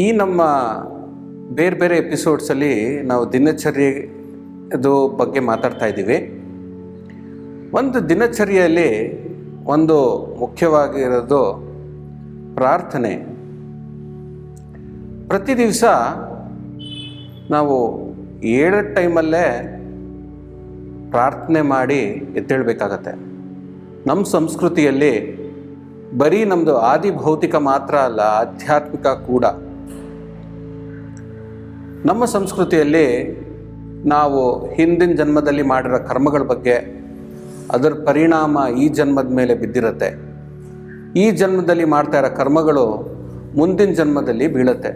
ಈ ನಮ್ಮ ಬೇರೆ ಬೇರೆ ಎಪಿಸೋಡ್ಸಲ್ಲಿ ನಾವು ದಿನಚರ್ಯದು ಬಗ್ಗೆ ಮಾತಾಡ್ತಾ ಇದ್ದೀವಿ. ಒಂದು ದಿನಚರಿಯಲ್ಲಿ ಒಂದು ಮುಖ್ಯವಾಗಿರೋದು ಪ್ರಾರ್ಥನೆ. ಪ್ರತಿ ದಿವಸ ನಾವು ಏಳು ಟೈಮಲ್ಲೇ ಪ್ರಾರ್ಥನೆ ಮಾಡಿ ಎದ್ದೇಳಬೇಕಾಗತ್ತೆ. ನಮ್ಮ ಸಂಸ್ಕೃತಿಯಲ್ಲಿ ಬರೀ ನಮ್ಮದು ಆದಿ ಭೌತಿಕ ಮಾತ್ರ ಅಲ್ಲ, ಆಧ್ಯಾತ್ಮಿಕ ಕೂಡ. ನಮ್ಮ ಸಂಸ್ಕೃತಿಯಲ್ಲಿ ನಾವು ಹಿಂದಿನ ಜನ್ಮದಲ್ಲಿ ಮಾಡಿರೋ ಕರ್ಮಗಳ ಬಗ್ಗೆ ಅದರ ಪರಿಣಾಮ ಈ ಜನ್ಮದ ಮೇಲೆ ಬಿದ್ದಿರುತ್ತೆ. ಈ ಜನ್ಮದಲ್ಲಿ ಮಾಡ್ತಾ ಇರೋ ಕರ್ಮಗಳು ಮುಂದಿನ ಜನ್ಮದಲ್ಲಿ ಬೀಳುತ್ತೆ.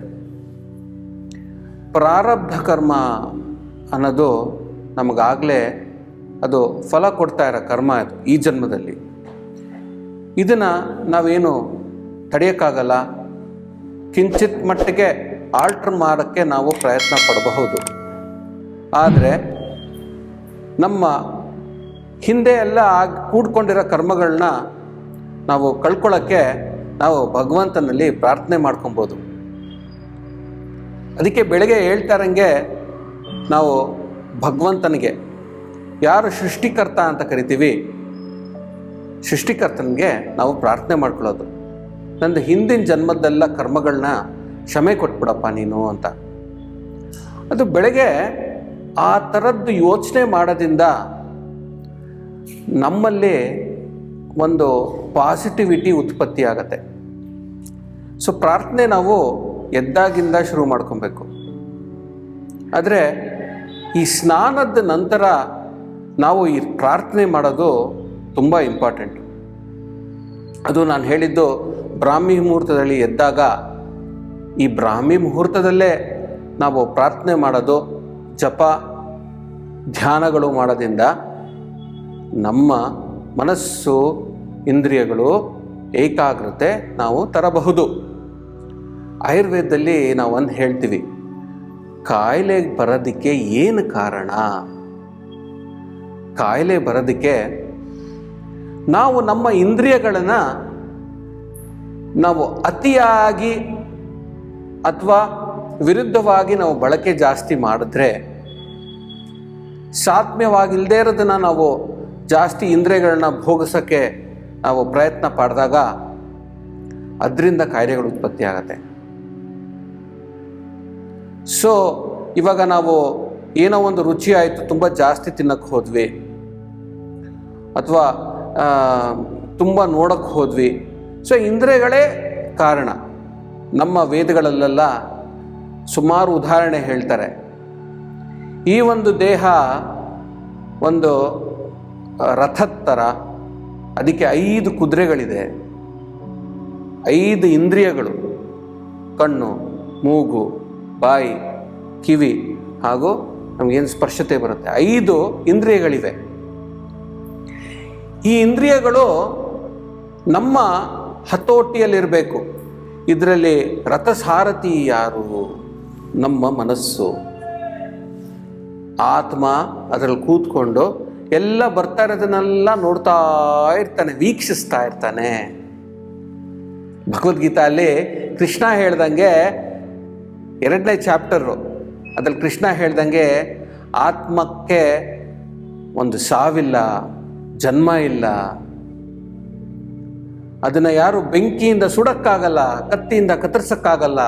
ಪ್ರಾರಬ್ಧ ಕರ್ಮ ಅನ್ನೋದು ನಮಗಾಗಲೇ ಅದು ಫಲ ಕೊಡ್ತಾ ಇರೋ ಕರ್ಮ ಅದು ಈ ಜನ್ಮದಲ್ಲಿ. ಇದನ್ನು ನಾವೇನು ತಡೆಯೋಕ್ಕಾಗಲ್ಲ. ಕಿಂಚಿತ್ ಮಟ್ಟಿಗೆ ಆಲ್ಟ್ರ್ ಮಾಡೋಕ್ಕೆ ನಾವು ಪ್ರಯತ್ನ ಪಡಬಹುದು. ಆದರೆ ನಮ್ಮ ಹಿಂದೆ ಎಲ್ಲ ಆಗಿ ಕೂಡ್ಕೊಂಡಿರೋ ಕರ್ಮಗಳನ್ನ ನಾವು ಕಳ್ಕೊಳ್ಳೋಕ್ಕೆ ನಾವು ಭಗವಂತನಲ್ಲಿ ಪ್ರಾರ್ಥನೆ ಮಾಡ್ಕೊಬೋದು. ಅದಕ್ಕೆ ಬೆಳಗ್ಗೆ ಹೇಳ್ತಾರಂಗೆ ನಾವು ಭಗವಂತನಿಗೆ, ಯಾರು ಸೃಷ್ಟಿಕರ್ತ ಅಂತ ಕರಿತೀವಿ, ಸೃಷ್ಟಿಕರ್ತನಿಗೆ ನಾವು ಪ್ರಾರ್ಥನೆ ಮಾಡ್ಕೊಳ್ಳೋದು. ನಂದು ಹಿಂದಿನ ಜನ್ಮದ್ದೆಲ್ಲ ಕರ್ಮಗಳನ್ನ ಕ್ಷಮೆ ಕೊಟ್ಬಿಡಪ್ಪ ನೀನು ಅಂತ. ಅದು ಬೆಳಗ್ಗೆ ಆ ಥರದ್ದು ಯೋಚನೆ ಮಾಡೋದ್ರಿಂದ ನಮ್ಮಲ್ಲಿ ಒಂದು ಪಾಸಿಟಿವಿಟಿ ಉತ್ಪತ್ತಿ ಆಗತ್ತೆ. ಸೊ ಪ್ರಾರ್ಥನೆ ನಾವು ಎದ್ದಾಗಿಂದ ಶುರು ಮಾಡ್ಕೊಬೇಕು. ಆದರೆ ಈ ಸ್ನಾನದ ನಂತರ ನಾವು ಈ ಪ್ರಾರ್ಥನೆ ಮಾಡೋದು ತುಂಬ ಇಂಪಾರ್ಟೆಂಟ್ ಅದು ನಾನು ಹೇಳಿದ್ದು ಬ್ರಾಹ್ಮಿ ಮುಹೂರ್ತದಲ್ಲಿ ಎದ್ದಾಗ ಈ ಬ್ರಾಹ್ಮಿ ಮುಹೂರ್ತದಲ್ಲೇ ನಾವು ಪ್ರಾರ್ಥನೆ ಮಾಡೋದು, ಜಪ, ಧ್ಯಾನಗಳು ಮಾಡೋದ್ರಿಂದ ನಮ್ಮ ಮನಸ್ಸು, ಇಂದ್ರಿಯಗಳು ಏಕಾಗ್ರತೆ ನಾವು ತರಬಹುದು. ಆಯುರ್ವೇದದಲ್ಲಿ ನಾವು ಒಂದು ಹೇಳ್ತೀವಿ, ಕಾಯಿಲೆ ಬರೋದಕ್ಕೆ ಏನು ಕಾರಣ? ಕಾಯಿಲೆ ಬರೋದಕ್ಕೆ ನಾವು ನಮ್ಮ ಇಂದ್ರಿಯಗಳನ್ನು ನಾವು ಅತಿಯಾಗಿ ಅಥವಾ ವಿರುದ್ಧವಾಗಿ ನಾವು ಬಳಕೆ ಜಾಸ್ತಿ ಮಾಡಿದ್ರೆ ಸಾತ್ಮ್ಯವಾಗಿಲ್ಲದೇ ಇರೋದನ್ನು ನಾವು ಜಾಸ್ತಿ ಇಂದ್ರಿಯಗಳನ್ನ ಭೋಗಿಸೋಕ್ಕೆ ನಾವು ಪ್ರಯತ್ನ ಪಡೆದಾಗ ಅದರಿಂದ ಕಾಯಿಲೆಗಳು ಉತ್ಪತ್ತಿ ಆಗತ್ತೆ. ಸೊ ಇವಾಗ ನಾವು ಏನೋ ಒಂದು ರುಚಿ ಆಯಿತು, ತುಂಬ ಜಾಸ್ತಿ ತಿನ್ನಕ್ಕೆ ಹೋದ್ವಿ, ಅಥವಾ ತುಂಬ ನೋಡಕ್ಕೆ ಹೋದ್ವಿ. ಸೊ ಇಂದ್ರಿಯಗಳೇ ಕಾರಣ. ನಮ್ಮ ವೇದಗಳಲ್ಲೆಲ್ಲ ಸುಮಾರು ಉದಾಹರಣೆ ಹೇಳ್ತಾರೆ. ಈ ಒಂದು ದೇಹ ಒಂದು ರಥದ ಥರ ಅದಕ್ಕೆ ಐದು ಕುದುರೆಗಳಿದೆ. ಐದು ಇಂದ್ರಿಯಗಳು, ಕಣ್ಣು, ಮೂಗು, ಬಾಯಿ, ಕಿವಿ ಹಾಗೂ ನಮಗೇನು ಸ್ಪರ್ಶತೆ ಬರುತ್ತೆ. ಐದು ಇಂದ್ರಿಯಗಳಿವೆ. ಈ ಇಂದ್ರಿಯಗಳು ನಮ್ಮ ಹತೋಟಿಯಲ್ಲಿರಬೇಕು. ಇದರಲ್ಲಿ ರಥಸಾರಥಿ ಯಾರು ನಮ್ಮ ಮನಸ್ಸು. ಆತ್ಮ ಅದರಲ್ಲಿ ಕೂತ್ಕೊಂಡು ಎಲ್ಲ ಬರ್ತಾ ಇರೋದನ್ನೆಲ್ಲ ನೋಡ್ತಾ ಇರ್ತಾನೆ, ವೀಕ್ಷಿಸ್ತಾ ಇರ್ತಾನೆ. ಭಗವದ್ಗೀತಾಲಿ ಕೃಷ್ಣ ಹೇಳ್ದಂಗೆ ಎರಡನೇ ಚಾಪ್ಟರು. ಅದ್ರಲ್ಲಿ ಕೃಷ್ಣ ಹೇಳ್ದಂಗೆ ಆತ್ಮಕ್ಕೆ ಒಂದು ಸಾವಿಲ್ಲ, ಜನ್ಮ ಇಲ್ಲ ಅದನ್ನು ಯಾರು ಬೆಂಕಿಯಿಂದ ಸುಡಕ್ಕಾಗಲ್ಲ, ಕತ್ತಿಯಿಂದ ಕತ್ತರಿಸಕ್ಕಾಗಲ್ಲ.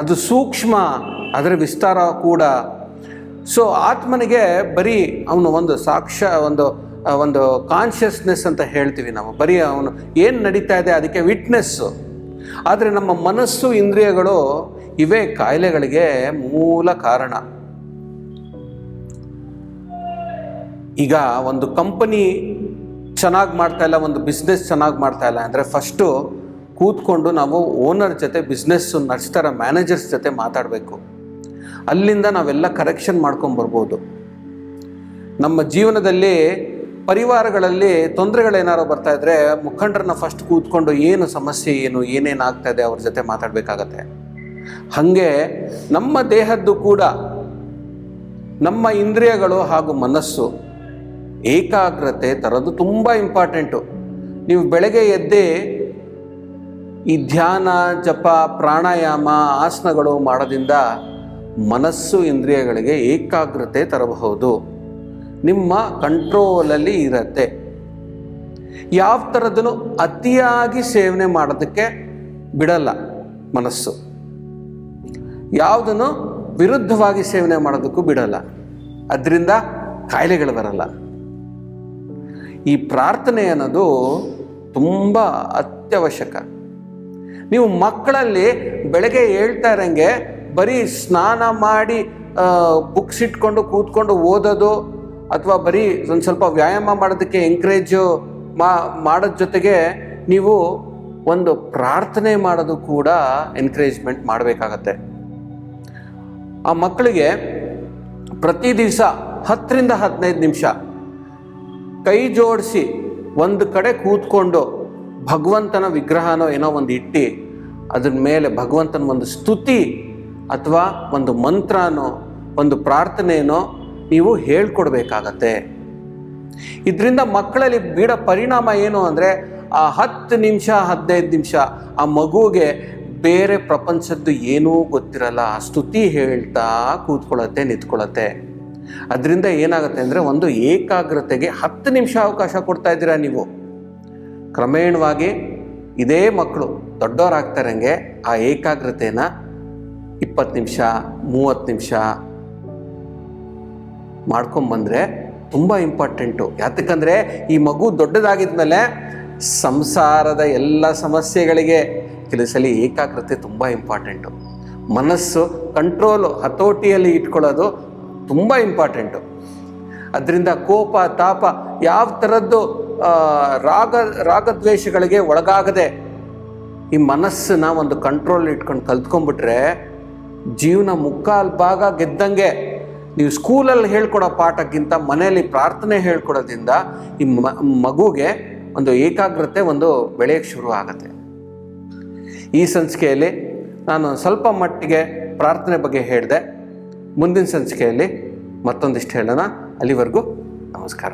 ಅದು ಸೂಕ್ಷ್ಮ, ಅದರ ವಿಸ್ತಾರ ಕೂಡ. ಸೊ ಆತ್ಮನಿಗೆ ಬರೀ ಅವನು ಒಂದು ಸಾಕ್ಷ್ಯ ಒಂದು ಒಂದು ಕಾನ್ಷಿಯಸ್ನೆಸ್ ಅಂತ ಹೇಳ್ತೀವಿ ನಾವು. ಬರೀ ಅವನು ಏನು ನಡೀತಾ ಇದೆ ಅದಕ್ಕೆ ವಿಟ್ನೆಸ್ಸು ಆದರೆ ನಮ್ಮ ಮನಸ್ಸು, ಇಂದ್ರಿಯಗಳು ಇವೇ ಕಾಯಿಲೆಗಳಿಗೆ ಮೂಲ ಕಾರಣ. ಈಗ ಒಂದು ಕಂಪನಿ ಚೆನ್ನಾಗಿ ಮಾಡ್ತಾ ಇಲ್ಲ, ಒಂದು ಬಿಸ್ನೆಸ್ ಚೆನ್ನಾಗಿ ಮಾಡ್ತಾ ಇಲ್ಲ ಅಂದರೆ ಫಸ್ಟು ಕೂತ್ಕೊಂಡು ನಾವು ಓನರ್ ಜೊತೆ ಬಿಸ್ನೆಸ್ ನಡೆಸ್ತಾರ ಮ್ಯಾನೇಜರ್ಸ್ ಜೊತೆ ಮಾತಾಡಬೇಕು. ಅಲ್ಲಿಂದ ನಾವೆಲ್ಲ ಕರೆಕ್ಷನ್ ಮಾಡ್ಕೊಂಬರ್ಬೋದು ನಮ್ಮ ಜೀವನದಲ್ಲಿ ಪರಿವಾರಗಳಲ್ಲಿ ತೊಂದರೆಗಳೇನಾರು ಬರ್ತಾ ಇದ್ರೆ ಮುಖಂಡರನ್ನ ಫಸ್ಟ್ ಕೂತ್ಕೊಂಡು ಏನು ಸಮಸ್ಯೆ ಏನು ಏನೇನಾಗ್ತಾ ಇದೆ ಅವ್ರ ಜೊತೆ ಮಾತಾಡಬೇಕಾಗತ್ತೆ. ಹಾಗೆ ನಮ್ಮ ದೇಹದ್ದು ಕೂಡ ನಮ್ಮ ಇಂದ್ರಿಯಗಳು ಹಾಗೂ ಮನಸ್ಸು ಏಕಾಗ್ರತೆ ತರೋದು ತುಂಬ ಇಂಪಾರ್ಟೆಂಟು ನೀವು ಬೆಳಗ್ಗೆ ಎದ್ದೇ ಈ ಧ್ಯಾನ, ಜಪ, ಪ್ರಾಣಾಯಾಮ, ಆಸನಗಳು ಮಾಡೋದ್ರಿಂದ ಮನಸ್ಸು ಇಂದ್ರಿಯಗಳಿಗೆ ಏಕಾಗ್ರತೆ ತರಬಹುದು. ನಿಮ್ಮ ಕಂಟ್ರೋಲಲ್ಲಿ ಇರತ್ತೆ. ಯಾವ ಥರದನ್ನು ಅತಿಯಾಗಿ ಸೇವನೆ ಮಾಡೋದಕ್ಕೆ ಬಿಡಲ್ಲ ಮನಸ್ಸು. ಯಾವುದನ್ನು ವಿರುದ್ಧವಾಗಿ ಸೇವನೆ ಮಾಡೋದಕ್ಕೂ ಬಿಡಲ್ಲ. ಅದರಿಂದ ಕಾಯಿಲೆಗಳು ಬರಲ್ಲ. ಈ ಪ್ರಾರ್ಥನೆ ಅನ್ನೋದು ತುಂಬ ಅತ್ಯವಶ್ಯಕ. ನೀವು ಮಕ್ಕಳಲ್ಲಿ ಬೆಳಗ್ಗೆ ಹೇಳ್ತಾ ಇರಂಗೆ ಬರೀ ಸ್ನಾನ ಮಾಡಿ ಬುಕ್ಸ್ ಇಟ್ಕೊಂಡು ಕೂತ್ಕೊಂಡು ಓದೋದು ಅಥವಾ ಬರೀ ಒಂದು ಸ್ವಲ್ಪ ವ್ಯಾಯಾಮ ಮಾಡೋದಕ್ಕೆ ಎಂಕರೇಜು ಮಾ, ಮಾಡೋದ್ ಜೊತೆಗೆ ನೀವು ಒಂದು ಪ್ರಾರ್ಥನೆ ಮಾಡೋದು ಕೂಡ ಎನ್ಕರೇಜ್ಮೆಂಟ್ ಮಾಡಬೇಕಾಗತ್ತೆ. ಆ ಮಕ್ಕಳಿಗೆ ಪ್ರತಿ ದಿವಸ ಹತ್ತರಿಂದ ಹದಿನೈದು ನಿಮಿಷ ಕೈ ಜೋಡಿಸಿ ಒಂದು ಕಡೆ ಕೂತ್ಕೊಂಡು ಭಗವಂತನ ವಿಗ್ರಹನೋ ಏನೋ ಒಂದು ಇಟ್ಟು, ಅದ್ರ ಮೇಲೆ ಭಗವಂತನ ಒಂದು ಸ್ತುತಿ ಅಥವಾ ಒಂದು ಮಂತ್ರನೋ, ಒಂದು ಪ್ರಾರ್ಥನೆನೋ ನೀವು ಹೇಳ್ಕೊಡ್ಬೇಕಾಗತ್ತೆ. ಇದರಿಂದ ಮಕ್ಕಳಲ್ಲಿ ಬೀಡ ಪರಿಣಾಮ ಏನು ಅಂದರೆ, ಆ ಹತ್ತು ನಿಮಿಷ, ಹದಿನೈದು ನಿಮಿಷ ಆ ಮಗುವಿಗೆ ಬೇರೆ ಪ್ರಪಂಚದ್ದು ಏನೂ ಗೊತ್ತಿರಲ್ಲ. ಸ್ತುತಿ ಹೇಳ್ತಾ ಕೂತ್ಕೊಳ್ಳುತ್ತೆ, ನಿಂತ್ಕೊಳ್ಳುತ್ತೆ. ಅದರಿಂದ ಏನಾಗುತ್ತೆ ಅಂದರೆ ಒಂದು ಏಕಾಗ್ರತೆಗೆ ಹತ್ತು ನಿಮಿಷ ಅವಕಾಶ ಕೊಡ್ತಾ ಇದ್ದೀರಾ ನೀವು. ಕ್ರಮೇಣವಾಗಿ ಇದೇ ಮಕ್ಕಳು ದೊಡ್ಡವರಾಗ್ತಾರಂಗೆ ಆ ಏಕಾಗ್ರತೆನ ಇಪ್ಪತ್ತು ನಿಮಿಷ, ಮೂವತ್ತು ನಿಮಿಷ ಮಾಡ್ಕೊಂಬಂದರೆ ತುಂಬ ಇಂಪಾರ್ಟೆಂಟು. ಯಾತಕ್ಕಂದರೆ ಈ ಮಗು ದೊಡ್ಡದಾಗಿದ್ಮೇಲೆ ಸಂಸಾರದ ಎಲ್ಲ ಸಮಸ್ಯೆಗಳಿಗೆ ಕೆಲಸಲ್ಲಿ ಏಕಾಗ್ರತೆ ತುಂಬ ಇಂಪಾರ್ಟೆಂಟು. ಮನಸ್ಸು ಕಂಟ್ರೋಲು ಹತೋಟಿಯಲ್ಲಿ ಇಟ್ಕೊಳ್ಳೋದು ತುಂಬ ಇಂಪಾರ್ಟೆಂಟು ಅದರಿಂದ ಕೋಪ, ತಾಪ ಯಾವ ಥರದ್ದು ರಾಗ, ರಾಗದ್ವೇಷಗಳಿಗೆ ಒಳಗಾಗದೆ ಈ ಮನಸ್ಸನ್ನ ಒಂದು ಕಂಟ್ರೋಲ್ ಇಟ್ಕೊಂಡು ಕಲ್ತ್ಕೊಂಡ್ಬಿಟ್ರೆ ಜೀವನ ಮುಕ್ಕಾಲು ಭಾಗ ಗೆದ್ದಂಗೆ ನೀವು ಸ್ಕೂಲಲ್ಲಿ ಹೇಳ್ಕೊಡೋ ಪಾಠಕ್ಕಿಂತ ಮನೆಯಲ್ಲಿ ಪ್ರಾರ್ಥನೆ ಹೇಳ್ಕೊಡೋದ್ರಿಂದ ಈ ಮಗುಗೆ ಒಂದು ಏಕಾಗ್ರತೆ ಒಂದು ಬೆಳೆಯೋಕ್ಕೆ ಶುರು ಆಗುತ್ತೆ. ಈ ಸಂಚಿಕೆಯಲ್ಲಿ ನಾನು ಸ್ವಲ್ಪ ಮಟ್ಟಿಗೆ ಪ್ರಾರ್ಥನೆ ಬಗ್ಗೆ ಹೇಳಿದೆ. ಮುಂದಿನ ಸಂಚಿಕೆಯಲ್ಲಿ ಮತ್ತೊಂದಿಷ್ಟು ಹೇಳೋಣ ಅಲ್ಲಿವರೆಗೂ ನಮಸ್ಕಾರ